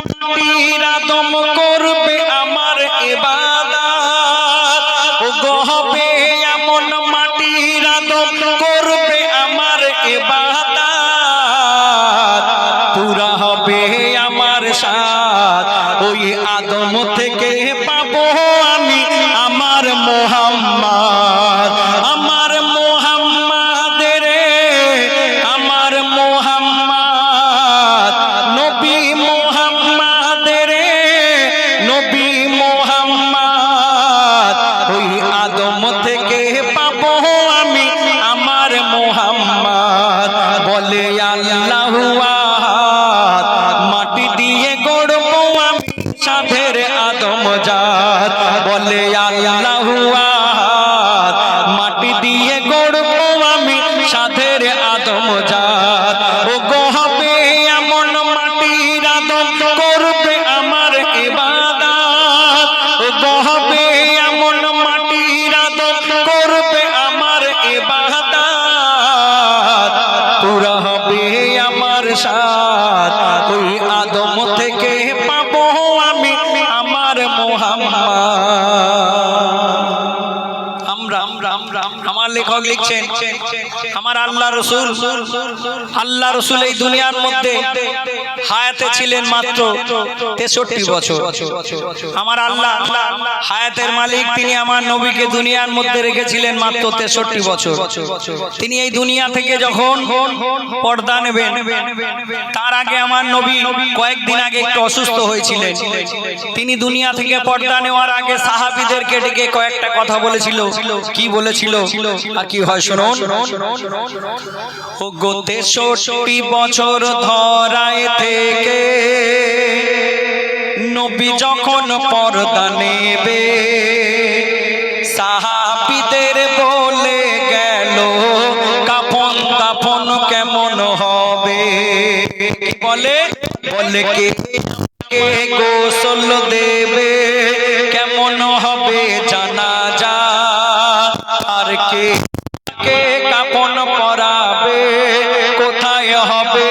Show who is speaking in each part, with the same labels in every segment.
Speaker 1: পীড়া দম করবে। আল্লাহ ওই লেখক লিখছেন। আমার আল্লাহ রসুল আল্লাহ রসুল এই দুনিয়ার মধ্যে হায়াতে ছিলেন মাত্র তেষট্টি বছর। আমার আল্লাহ হায়াতের মালিক, তিনি আমার নবীকে দুনিয়ার মধ্যে রেখেছিলেন মাত্র তেষট্টি বছর। তিনি এই দুনিয়া থেকে যখন পর্দা নেবেন, তার আগে আমার নবী কয়েকদিন আগে একটু অসুস্থ হয়েছিলেন। তিনি দুনিয়া থেকে পর্দা নেওয়ার আগে সাহাবিদেরকে ডেকে কয়েকটা কথা বলেছিল। কি বলেছিল? আর কি হয় শুনুন? বছর ধরায় থেকে নবী যখন পর্দা নেবে, সাহাবিদের বলে গেল কাপন কাপন কেমন হবে? বলে বলে কে কে গোসল দে কোথায় হবে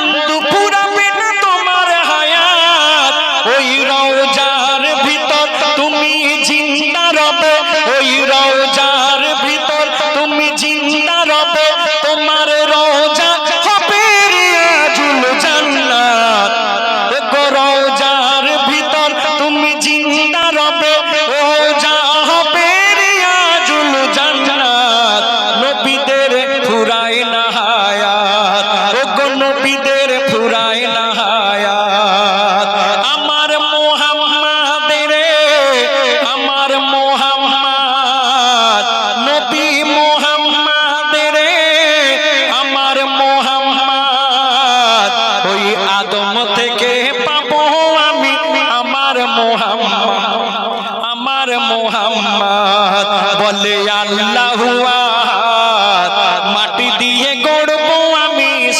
Speaker 1: বন্ধু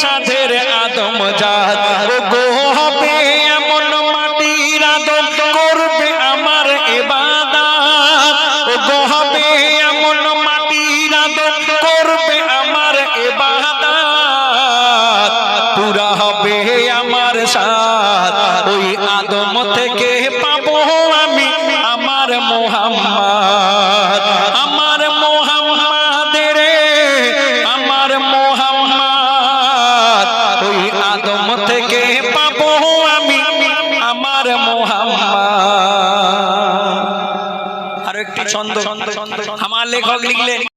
Speaker 1: সাধের আদম জাত। আদম থেকে পাবো আমি আমার মোহাম্মদ। আর একটি ছন্দ। আমার লেখক লিখলেন